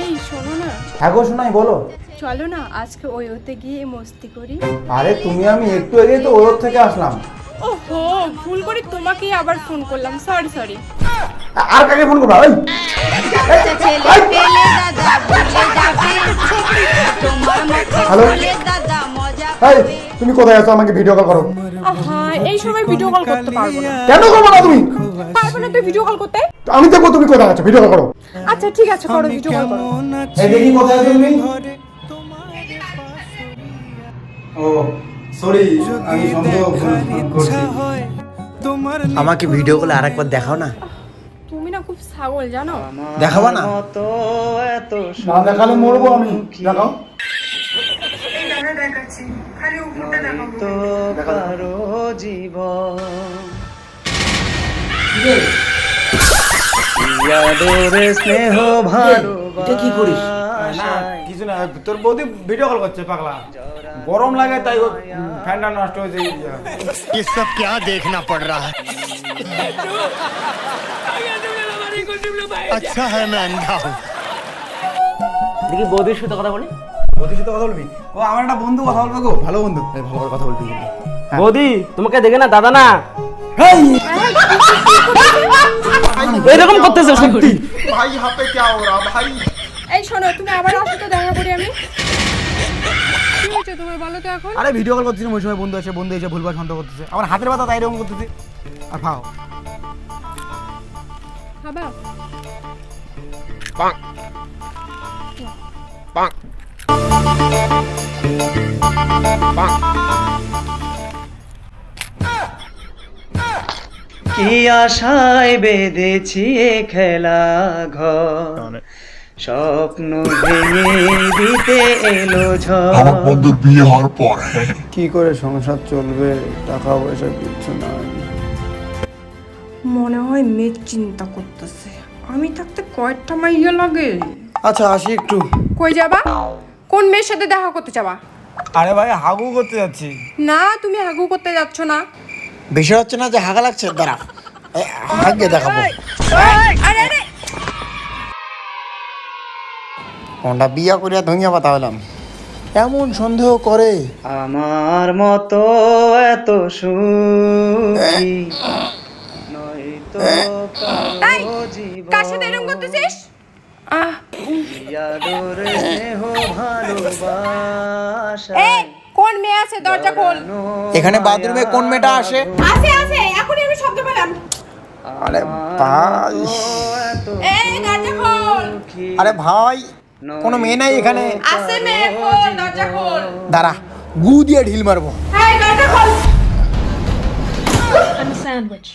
এই শোনো না। হ্যাঁ গো শোনাই বলো। চলো না আজকে ওই ওতে গিয়ে মস্তি করি। আরে তুমি আমি একটু তো ওর থেকে আসলাম। ওহো ভুল করে তোমাকেই আবার ফোন করলাম। Sorry sorry. আর কাকে ফোন করবা? ওই হ্যালো? ছেলে দাদা মজা এই তুমি কোথায় আছো? আমাকে ভিডিও কল করো। আহা এই সময় ভিডিও কল করতে পারব না। কেন করব না তুমি? তুই ভিডিও কল করতে? আমি দেখব তুমি কোথায় আছো ভিডিও কল করো। আচ্ছা ঠিক আছে করো ভিডিও কল করো। এই দেখি কোথায় আছো তুমি? ও সরি আমি সন্দেহ করছি। আমাকে ভিডিও কলে আরেকবার দেখাও না। তুমি না খুব ছাগল জানো? দেখাবা না? না দেখালে মরবো আমি। দেখাও। এটা কি করিস না কিছু না তোর বৌদি ভিডিও কল করছে পাগলা গরম লাগে তাই ও ফ্যানটা নষ্ট হয়েছে ये सब क्या देखना पड़ रहा है अच्छा है मैं अंधा हूँ দেখি বৌদির সাথে কথা বলি বৌদির সাথে কথা বলবি ও আমার একটা বন্ধু কথা বলবে গো ভালো বন্ধু এই ভালো করে কথা বলবি কিন্তু বৌদি তোমাকে দেখে না দাদা না হেই এরকম করতেছে সত্যি। ভাই হাতে কে ওরা ভাই? এই শোনো তুমি আবার আসো তো দেখা করি আমি। কি হয়েছে তোমার? বলো তো এখন। আরে ভিডিও কল করছিলাম ওই সময় বন্ধু আছে বন্ধু এসে ভুলভাল সন্দেহ করতেছে। আমার হাতের ব্যথা তাই এরকম করতেছে। আর খাও। খাবা? কি আশায় বেঁধেছি খেলা ঘর? স্বপ্ন ভেঙে দিতে এলো বিয়ে হওয়ার পর। কি করে সংসার চলবে? টাকা পয়সা কিচ্ছু নাই। মনে হয় মেয়ে চিন্তা করতেছে। আমি থাকতে কয়েকটা মাইয়া লাগে। আচ্ছা আসি একটু। কই যাবা? কোন মেয়ের সাথে দেখা করতে যাবা? আরে ভাই হাগু করতে যাচ্ছি। না তুমি হাগু করতে যাচ্ছ না। বিষয় হচ্ছে না যে হাগা লাগছে? দাঁড়া। দেখাবো। বিয়া করিয়া ধুইয়া পাতা হলাম এমন সন্দেহ করে। আমার মতো এত সুখী নয়তো কারও সাথে এরকম করতেছিস? কোন মেয়ে আছে? দরজা খোল। এখানে বাথরুমে কোন মেয়েটা আসে? আছে আছে এখনই আমি শব্দ পেলাম। আরে ভাই। আরে ভাই কোনো মেয়ে নাই এখানে। দাঁড়া গু দিয়ে ঢিল মারবো। স্যান্ডউইচ